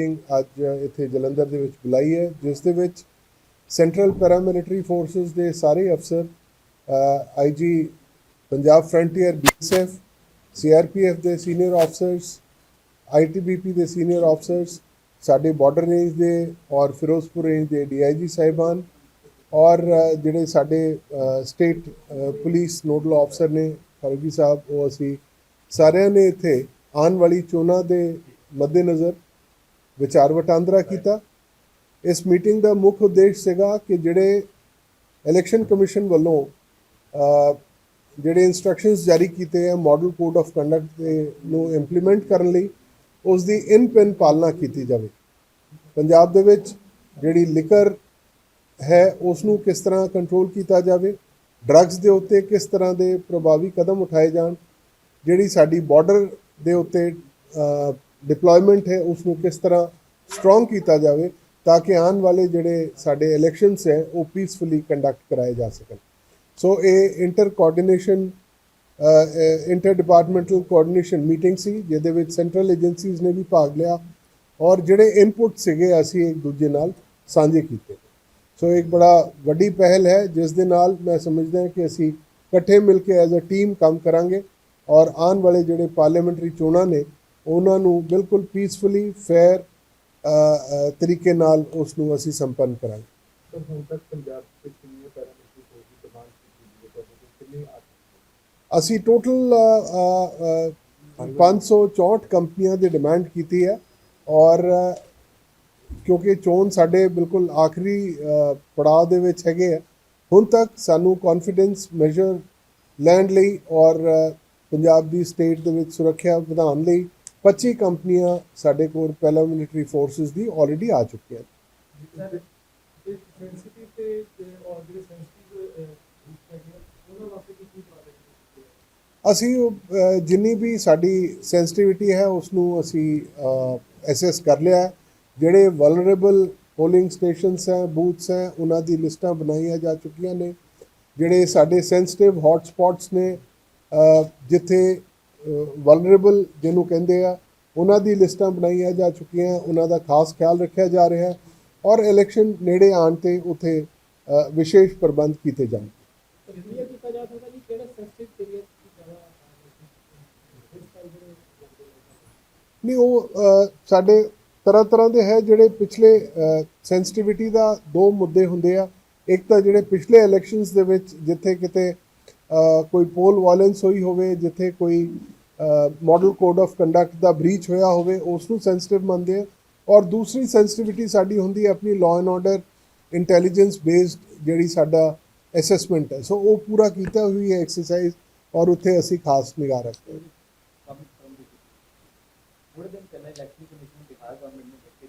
Meeting ਅੱਜ ਇੱਥੇ ਜਲੰਧਰ ਦੇ ਵਿੱਚ ਬੁਲਾਈ ਹੈ, ਜਿਸ ਦੇ ਵਿੱਚ ਸੈਂਟਰਲ ਪੈਰਾਮਿਲਟਰੀ ਫੋਰਸਸ ਦੇ ਸਾਰੇ ਅਫਸਰ IG Punjab frontier BSF CRPF ਦੇ ਸੀਨੀਅਰ ਆਫਸਰਸ ਆਈਟੀਬੀਪੀ ਦੇ ਸੀਨੀਅਰ ਆਫਸਰਸ ਸਾਡੇ ਬਾਰਡਰ ਰੇਂਜ ਦੇ ਔਰ ਫਿਰੋਜ਼ਪੁਰ ਰੇਂਜ ਦੇ ਡੀਆਈਜੀ ਸਾਹਿਬਾਨ ਔਰ ਜਿਹੜੇ ਸਾਡੇ ਸਟੇਟ ਪੁਲਿਸ ਨੋਡਲ ਆਫਸਰ ਨੇ, ਫਰੂਗੀ ਸਾਹਿਬ, ਉਹ ਅਸੀਂ ਸਾਰਿਆਂ ਨੇ ਇੱਥੇ ਆਉਣ ਵਾਲੀ ਚੋਣਾਂ ਦੇ ਮੱਦੇਨਜ਼ਰ ਵਿਚਾਰ ਵਟਾਂਦਰਾ ਕੀਤਾ। ਇਸ ਮੀਟਿੰਗ ਦਾ ਮੁੱਖ ਉਦੇਸ਼ ਸੀਗਾ ਕਿ ਜਿਹੜੇ ਇਲੈਕਸ਼ਨ ਕਮਿਸ਼ਨ ਵੱਲੋਂ ਜਿਹੜੇ ਇਨਸਟਰਕਸ਼ਨਸ ਜਾਰੀ ਕੀਤੇ ਆ ਮਾਡਲ ਕੋਡ ਆਫ ਕੰਡਕਟ ਦੇ ਨੂੰ ਇੰਪਲੀਮੈਂਟ ਕਰਨ ਲਈ, ਉਸ ਦੀ ਇਨ ਪੈਨ ਪਾਲਣਾ ਕੀਤੀ ਜਾਵੇ। ਪੰਜਾਬ ਦੇ ਵਿੱਚ ਜਿਹੜੀ ਲਿਕਰ ਹੈ ਉਸ ਨੂੰ ਕਿਸ ਤਰ੍ਹਾਂ ਕੰਟਰੋਲ ਕੀਤਾ ਜਾਵੇ ਡਰੱਗਸ ਦੇ ਉੱਤੇ ਕਿਸ ਤਰ੍ਹਾਂ ਦੇ ਪ੍ਰਭਾਵੀ ਕਦਮ ਉਠਾਏ ਜਾਣ, ਜਿਹੜੀ ਸਾਡੀ ਬਾਰਡਰ ਦੇ ਉੱਤੇ ਡਿਪਲੋਇਮੈਂਟ ਹੈ ਉਸ ਨੂੰ ਕਿਸ ਤਰ੍ਹਾਂ ਸਟਰੋਂਗ ਕੀਤਾ ਜਾਵੇ ਤਾਂ ਕਿ ਆਉਣ ਵਾਲੇ ਜਿਹੜੇ ਸਾਡੇ ਇਲੈਕਸ਼ਨਸ ਹੈ, ਉਹ ਪੀਸਫੁਲੀ ਕੰਡਕਟ ਕਰਾਏ ਜਾ ਸਕਣ। ਸੋ ਇਹ inter coordination inter departmental coordination meeting ਸੀ, ਜਿਹਦੇ ਵਿੱਚ ਸੈਂਟਰਲ ਏਜੰਸੀਜ਼ ਨੇ ਵੀ ਭਾਗ ਲਿਆ ਔਰ ਜਿਹੜੇ ਇਨਪੁਟ ਸੀਗੇ, ਅਸੀਂ ਇੱਕ ਦੂਜੇ ਨਾਲ ਸਾਂਝੇ ਕੀਤੇ। ਸੋ ਇੱਕ ਬੜਾ ਵੱਡੀ ਪਹਿਲ ਹੈ, ਜਿਸ ਦੇ ਨਾਲ ਮੈਂ ਸਮਝਦਾ ਕਿ ਅਸੀਂ ਇਕੱਠੇ ਮਿਲ ਕੇ ਐਜ਼ ਅ ਟੀਮ ਕੰਮ ਕਰਾਂਗੇ ਔਰ ਆਉਣ ਵਾਲੇ ਜਿਹੜੇ ਪਾਰਲੀਮੈਂਟਰੀ ਚੋਣਾਂ ਨੇ ਉਹਨਾਂ ਨੂੰ ਬਿਲਕੁਲ ਪੀਸਫੁਲੀ ਫੇਅਰ ਤਰੀਕੇ ਨਾਲ ਉਸ ਨੂੰ ਅਸੀਂ ਸੰਪੰਨ ਕਰਾਂਗੇ। ਸਰ ਹੁਣ ਤੱਕ ਪੰਜਾਬ ਵਿੱਚ ਡਿਮਾਂਡ ਕੀਤੀ ਗਈ ਹੈ ਅਸੀਂ ਟੋਟਲ 564 ਕੰਪਨੀਆਂ ਦੀ ਡਿਮਾਂਡ ਕੀਤੀ ਹੈ ਔਰ ਕਿਉਂਕਿ ਚੋਣ ਸਾਡੇ ਬਿਲਕੁਲ ਆਖਰੀ ਪੜਾਅ ਦੇ ਵਿੱਚ ਹੈਗੇ ਆ। ਹੁਣ ਤੱਕ ਸਾਨੂੰ ਕੌਨਫੀਡੈਂਸ ਮੈਜਰ ਲੈਣ ਲਈ ਔਰ ਪੰਜਾਬ ਦੀ ਸਟੇਟ ਦੇ ਵਿੱਚ ਸੁਰੱਖਿਆ ਵਧਾਉਣ ਲਈ 25 ਕੰਪਨੀਆਂ ਸਾਡੇ ਕੋਲ ਪੈਰਾਮਿਲਟਰੀ ਫੋਰਸਸ ਦੀ ਆਲਰੇਡੀ ਆ ਚੁੱਕੀਆਂ ਆ ਅਸੀਂ ਜਿੰਨੀ ਵੀ ਸਾਡੀ ਸੈਂਸਿਟੀਵਿਟੀ ਹੈ ਉਸ ਨੂੰ ਅਸੀਂ ਐਸੈਸ ਕਰ ਲਿਆ। ਜਿਹੜੇ ਵਲਨਰੇਬਲ ਪੋਲਿੰਗ ਸਟੇਸ਼ਨਸ ਹੈ ਬੂਥਸ ਹੈ ਉਹਨਾਂ ਦੀ ਲਿਸਟਾਂ ਬਣਾਈਆਂ ਜਾ ਚੁੱਕੀਆਂ ਨੇ। ਜਿਹੜੇ ਸਾਡੇ ਸੈਂਸਿਟਿਵ ਹੌਟ ਸਪੌਟਸ ਨੇ ਜਿੱਥੇ ਵਲਨਰੇਬਲ ਜਿਹਨੂੰ ਕਹਿੰਦੇ ਆ ਉਹਨਾਂ ਦੀ ਲਿਸਟਾਂ ਬਣਾਈਆਂ ਜਾ ਚੁੱਕੀਆਂ ਉਹਨਾਂ ਦਾ ਖਾਸ ਖਿਆਲ ਰੱਖਿਆ ਜਾ ਰਿਹਾ ਔਰ ਇਲੈਕਸ਼ਨ ਨੇੜੇ ਆਉਣ ਤੇ ਉਥੇ ਵਿਸ਼ੇਸ਼ ਪ੍ਰਬੰਧ ਕੀਤੇ ਜਾਣ ਨਹੀਂ ਉਹ ਸਾਡੇ ਤਰ੍ਹਾਂ ਤਰ੍ਹਾਂ ਦੇ ਹੈ ਜਿਹੜੇ ਪਿਛਲੇ ਸੈਂਸਿਟੀਵਿਟੀ ਦਾ ਦੋ ਮੁੱਦੇ ਹੁੰਦੇ ਆ। ਇੱਕ ਤਾਂ ਜਿਹੜੇ ਪਿਛਲੇ ਇਲੈਕਸ਼ਨਸ ਦੇ ਵਿੱਚ ਜਿੱਥੇ ਕਿਤੇ ਕੋਈ ਪੋਲ ਵਾਇਲੈਂਸ ਹੋਈ ਹੋਵੇ, ਜਿੱਥੇ ਕੋਈ ਮਾਡਲ ਕੋਡ ਆਫ ਕੰਡਕਟ ਦਾ ਬ੍ਰੀਚ ਹੋਇਆ ਹੋਵੇ ਉਸ ਨੂੰ ਸੈਂਸਿਟਿਵ ਮੰਨਦੇ ਆ। ਔਰ ਦੂਸਰੀ ਸੈਂਸਿਟੀਵਿਟੀ ਸਾਡੀ ਹੁੰਦੀ ਹੈ ਆਪਣੀ law and order intelligence based ਜਿਹੜੀ ਸਾਡਾ ਅਸੈਸਮੈਂਟ ਹੈ। ਸੋ ਉਹ ਪੂਰਾ ਕੀਤਾ ਹੋਈ ਹੈ ਐਕਸਰਸਾਈਜ਼ ਔਰ ਉੱਥੇ ਅਸੀਂ ਖਾਸ ਨਿਗਾਹ ਰੱਖਦੇ ਹਾਂ। ਥੋੜੇ ਦਿਨ ਪਹਿਲਾਂ ਇਲੈਕਸ਼ਨ ਕਮਿਸ਼ਨ ਬਿਹਾਰ ਗਵਰਨਮੈਂਟ ਨੇ ਕਹਿ ਕਿ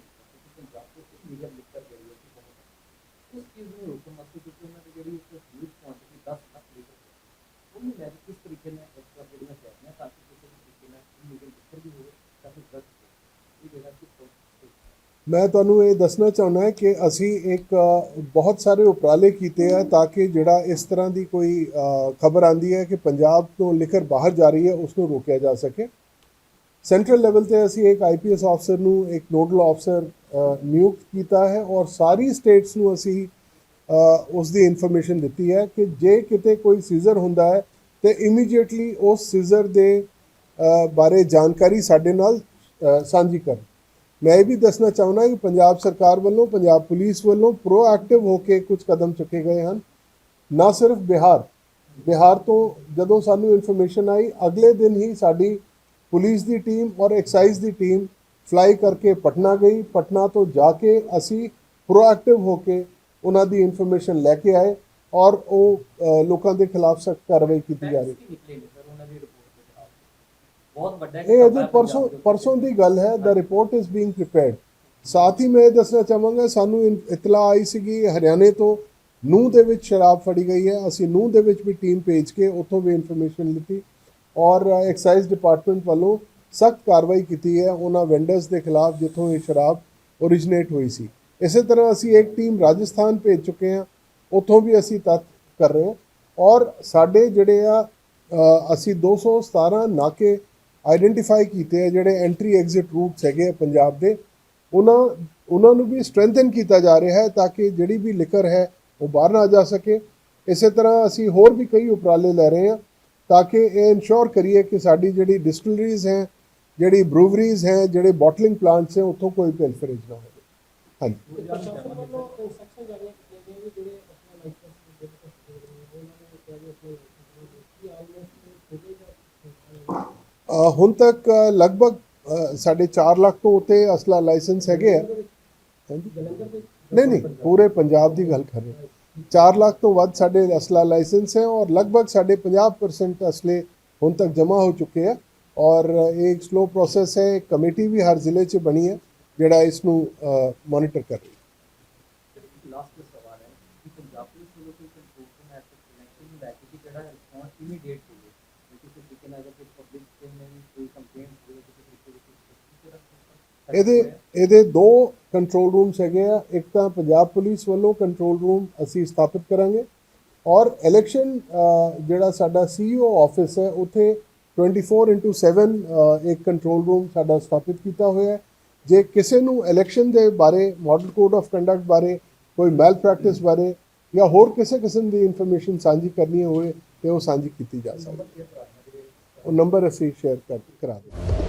ਪੰਜਾਬ ਤੋਂ ਇੱਕ ਮੀਡੀਅਮ ਲਿਖ ਕਰ ਗਈ ਹੈ ਕਿ ਬਹੁਤ ਉਸ ਚੀਜ਼ ਨੂੰ ਰੋਕਣ ਵਾਸਤੇ ਕਿਉਂਕਿ ਉਹਨਾਂ ਦੀ ਜਿਹੜੀ ਇੱਕ ਹਿਊਜ ਕੁਆਂਟੀਟੀ 10 ਲੱਖ ਲੀਟਰ ਉਹਨੂੰ ਲੈ ਕੇ ਕਿਸ ਤਰੀਕੇ ਨਾਲ ਐਕਸਟਰਾ ਜਿਹੜੀਆਂ ਚਾਹੀਦੀਆਂ ਤਾਂ ਕਿ ਕਿਸੇ ਵੀ ਤਰੀਕੇ ਨਾਲ ਮੀਡੀਅਮ ਲਿਖਰ ਵੀ ਹੋਵੇ ਤਾਂ ਕਿ ਡਰਗ ਇਹ ਜਿਹੜਾ ਕਿ ਮੈਂ ਤੁਹਾਨੂੰ ਇਹ ਦੱਸਣਾ ਚਾਹੁੰਦਾ ਕਿ ਅਸੀਂ ਇੱਕ ਬਹੁਤ ਸਾਰੇ ਉਪਰਾਲੇ ਕੀਤੇ ਆ ਤਾਂ ਕਿ ਜਿਹੜਾ ਇਸ ਤਰ੍ਹਾਂ ਦੀ ਕੋਈ ਖਬਰ ਆਂਦੀ ਹੈ ਕਿ ਪੰਜਾਬ ਤੋਂ ਲਿਖਰ ਬਾਹਰ ਜਾ ਰਹੀ ਹੈ ਉਸ ਨੂੰ ਰੋਕਿਆ ਜਾ ਸਕੇ। ਸੈਂਟਰਲ ਲੈਵਲ ਤੇ ਅਸੀਂ ਇੱਕ ਆਈਪੀਐਸ ਅਫਸਰ ਨੂੰ, ਇੱਕ ਨੋਡਲ ਅਫਸਰ ਨਿਯੁਕਤ ਕੀਤਾ ਹੈ ਔਰ ਸਾਰੀ ਸਟੇਟਸ ਨੂੰ ਅਸੀਂ ਉਸ ਦੀ ਇਨਫੋਰਮੇਸ਼ਨ ਦਿੱਤੀ ਹੈ ਕਿ ਜੇ ਕਿਤੇ ਕੋਈ ਸੀਜ਼ਰ ਹੁੰਦਾ ਹੈ, ਤੇ ਇਮੀਡੀਏਟਲੀ ਉਸ ਸੀਜ਼ਰ ਦੇ ਬਾਰੇ ਜਾਣਕਾਰੀ ਸਾਡੇ ਨਾਲ ਸਾਂਝੀ ਕਰਨ ਮੈਂ ਇਹ ਵੀ ਦੱਸਣਾ ਚਾਹੁੰਦਾ ਕਿ ਪੰਜਾਬ ਸਰਕਾਰ ਵੱਲੋਂ, ਪੰਜਾਬ ਪੁਲਿਸ ਵੱਲੋਂ ਪ੍ਰੋਐਕਟਿਵ ਹੋ ਕੇ ਕੁਝ ਕਦਮ ਚੁੱਕੇ ਗਏ ਹਨ। ਨਾ ਸਿਰਫ ਬਿਹਾਰ ਬਿਹਾਰ ਤੋਂ ਜਦੋਂ ਸਾਨੂੰ ਇਨਫੋਰਮੇਸ਼ਨ ਆਈ, ਅਗਲੇ ਦਿਨ ਹੀ ਸਾਡੀ ਪੁਲਿਸ ਦੀ ਟੀਮ ਔਰ ਐਕਸਾਈਜ਼ ਦੀ ਟੀਮ ਫਲਾਈ ਕਰਕੇ ਪਟਨਾ ਗਈ। ਪਟਨਾ ਤੋਂ ਜਾ ਕੇ ਅਸੀਂ ਪ੍ਰੋਐਕਟਿਵ ਹੋ ਕੇ ਉਹਨਾਂ ਦੀ ਇਨਫੋਰਮੇਸ਼ਨ ਲੈ ਕੇ ਆਏ ਔਰ ਉਹ ਲੋਕਾਂ ਦੇ ਖਿਲਾਫ ਸਖਤ ਕਾਰਵਾਈ ਕੀਤੀ ਜਾ ਰਹੀ ਨੇ ਬਹੁਤ ਵੱਡਾ ਇੱਕ ਇਹ ਅਜੇ ਪਰਸੋਂ। ਪਰਸੋਂ ਦੀ ਗੱਲ ਹੈ ਦਾ ਰਿਪੋਰਟ ਇਜ਼ ਬੀਇੰਗ ਪ੍ਰੀਪੇਅਰਡ ਸਾਥ ਹੀ ਮੈਂ ਇਹ ਦੱਸਣਾ ਚਾਹਾਂਗਾ ਸਾਨੂੰ ਇਤਲਾ ਆਈ ਸੀਗੀ ਹਰਿਆਣੇ ਤੋਂ ਨੂਹ ਦੇ ਵਿੱਚ ਸ਼ਰਾਬ ਫੜੀ ਗਈ ਹੈ। ਅਸੀਂ ਨੂਹ ਦੇ ਵਿੱਚ ਵੀ ਟੀਮ ਭੇਜ ਕੇ ਉੱਥੋਂ ਵੀ ਇਨਫੋਰਮੇਸ਼ਨ ਲਿੱਤੀ ਔਰ ਐਕਸਾਈਜ਼ ਡਿਪਾਰਟਮੈਂਟ ਵੱਲੋਂ ਸਖਤ ਕਾਰਵਾਈ ਕੀਤੀ ਹੈ। ਉਹਨਾਂ ਵੈਂਡਰਸ ਦੇ ਖਿਲਾਫ ਜਿੱਥੋਂ ਇਹ ਸ਼ਰਾਬ ਓਰੀਜਨੇਟ ਹੋਈ ਸੀ। ਇਸੇ ਤਰ੍ਹਾਂ ਅਸੀਂ ਇੱਕ ਟੀਮ ਰਾਜਸਥਾਨ ਭੇਜ ਚੁੱਕੇ ਹਾਂ। ਉੱਥੋਂ ਵੀ ਅਸੀਂ ਤੱਤ ਕਰ ਰਹੇ ਹਾਂ। ਔਰ ਸਾਡੇ ਜਿਹੜੇ ਆ ਅ, ਅਸੀਂ 217 ਨਾਕੇ ਆਇਡੈਂਟੀਫਾਈ ਕੀਤੇ ਆ ਜਿਹੜੇ ਐਂਟਰੀ ਐਗਜ਼ਿਟ ਰੂਟਸ ਹੈਗੇ ਆ ਪੰਜਾਬ ਦੇ। ਉਹਨਾਂ ਉਹਨਾਂ ਨੂੰ ਵੀ ਸਟਰੈਂਥਨ ਕੀਤਾ ਜਾ ਰਿਹਾ ਹੈ ਤਾਂ ਕਿ ਜਿਹੜੀ ਵੀ ਲਿਕਰ ਹੈ ਉਹ ਬਾਹਰ ਨਾ ਜਾ ਸਕੇ। ਇਸੇ ਤਰ੍ਹਾਂ ਅਸੀਂ ਹੋਰ ਵੀ ਕਈ ਉਪਰਾਲੇ ਲੈ ਰਹੇ ਹਾਂ ਤਾਂ ਕਿ ਇਹ ਇਨਸ਼ੋਰ ਕਰੀਏ ਕਿ ਸਾਡੀ ਜਿਹੜੀ ਡਿਸਟਿਲਰੀਜ਼ ਹੈ ਜਿਹੜੀ ਬਰੂਵਰੀਜ਼ ਹੈ ਜਿਹੜੇ ਬੋਟਲਿੰਗ ਪਲਾਂਟਸ ਹੈ ਉੱਥੋਂ ਕੋਈ ਪਿਲਫਰੇਜ ਨਾ ਹੋਵੇ। ਹਾਂਜੀ। ਅ, ਹੁਣ ਤੱਕ ਅ, ਲਗਭਗ ਅ, ਸਾਡੇ 4 ਲੱਖ ਤੋਂ ਉੱਤੇ ਅਸਲਾ ਲਾਇਸੈਂਸ ਹੈਗੇ ਆ। ਹਾਂਜੀ। ਨਹੀਂ ਨਹੀਂ ਪੂਰੇ ਪੰਜਾਬ ਦੀ ਗੱਲ ਕਰ ਰਹੇ। ਹਾਂ 4 ਲੱਖ ਤੋਂ ਵੱਧ ਸਾਡੇ ਅਸਲਾ ਲਾਇਸੈਂਸ ਹੈ ਔਰ ਲਗਭਗ ਸਾਡੇ 50% ਅਸਲੇ ਹੁਣ ਤੱਕ ਜਮ੍ਹਾਂ ਹੋ ਚੁੱਕੇ ਆ। ਔਰ ਇਹ ਇੱਕ ਸਲੋ ਪ੍ਰੋਸੈਸ ਹੈ ਇੱਕ ਕਮੇਟੀ ਵੀ ਹਰ ਜ਼ਿਲ੍ਹੇ 'ਚ ਬਣੀ ਹੈ। ਜਿਹੜਾ ਇਸ ਨੂੰ ਮੋਨੀਟਰ ਕਰ ਰਹੀ। ਹੈ ਲਾਸਟ ਸਵਾਲ ਹੈ ਕਿ ਪੰਜਾਬ ਪੁਲਿਸ ਵੱਲੋਂ ਕੋਈ ਕੰਟਰੋਲ ਰੂਮ ਐਟ ਕਨੈਕਸ਼ਨ ਨੂੰ ਲੈ ਕੇ ਕਿ ਜਿਹੜਾ ਰਿਸਪੌਂਸ ਇਮੀਡੀਏਟ ਹੋਵੇ? ਜੇ ਕਿਸੇ ਤਰੀਕੇ ਨਾਲ ਅਗਰ ਕੋਈ ਪਬਲਿਕ ਦੇ ਨੇ ਕੋਈ ਕੰਪਲੇਂਟ ਹੋਵੇ ਕਿਸੇ ਤਰੀਕੇ ਦੀ ਕੋਈ ਤਰ੍ਹਾਂ ਇਹਦੇ ਇਹਦੇ ਦੋ ਕੰਟਰੋਲ ਰੂਮਸ ਹੈਗੇ ਆ। ਇੱਕ ਤਾਂ ਪੰਜਾਬ ਪੁਲਿਸ ਵੱਲੋਂ ਕੰਟਰੋਲ ਰੂਮ ਅਸੀਂ ਸਥਾਪਿਤ ਕਰਾਂਗੇ ਔਰ ਇਲੈਕਸ਼ਨ ਜਿਹੜਾ ਸਾਡਾ ਸੀਈਓ ਆਫਿਸ ਹੈ ਉੱਥੇ 24/7 ਅ, ਇੱਕ ਕੰਟਰੋਲ ਰੂਮ ਸਾਡਾ ਸਥਾਪਿਤ ਕੀਤਾ ਹੋਇਆ ਹੈ। ਜੇ ਕਿਸੇ ਨੂੰ ਇਲੈਕਸ਼ਨ ਦੇ ਬਾਰੇ ਮਾਡਲ ਕੋਡ ਆਫ ਕੰਡਕਟ ਬਾਰੇ ਕੋਈ ਮੈਲ ਪ੍ਰੈਕਟਿਸ ਬਾਰੇ ਜਾਂ ਹੋਰ ਕਿਸੇ ਕਿਸਮ ਦੀ ਇਨਫੋਰਮੇਸ਼ਨ ਸਾਂਝੀ ਕਰਨੀ ਹੋਵੇ ਤੇ ਉਹ ਸਾਂਝੀ ਕੀਤੀ ਜਾ ਸਕਦੀ ਹੈ। ਉਹ ਨੰਬਰ ਅਸੀਂ ਸ਼ੇਅਰ ਕਰ ਕਰਾ ਦਿੰਦੇ ਹਾਂ।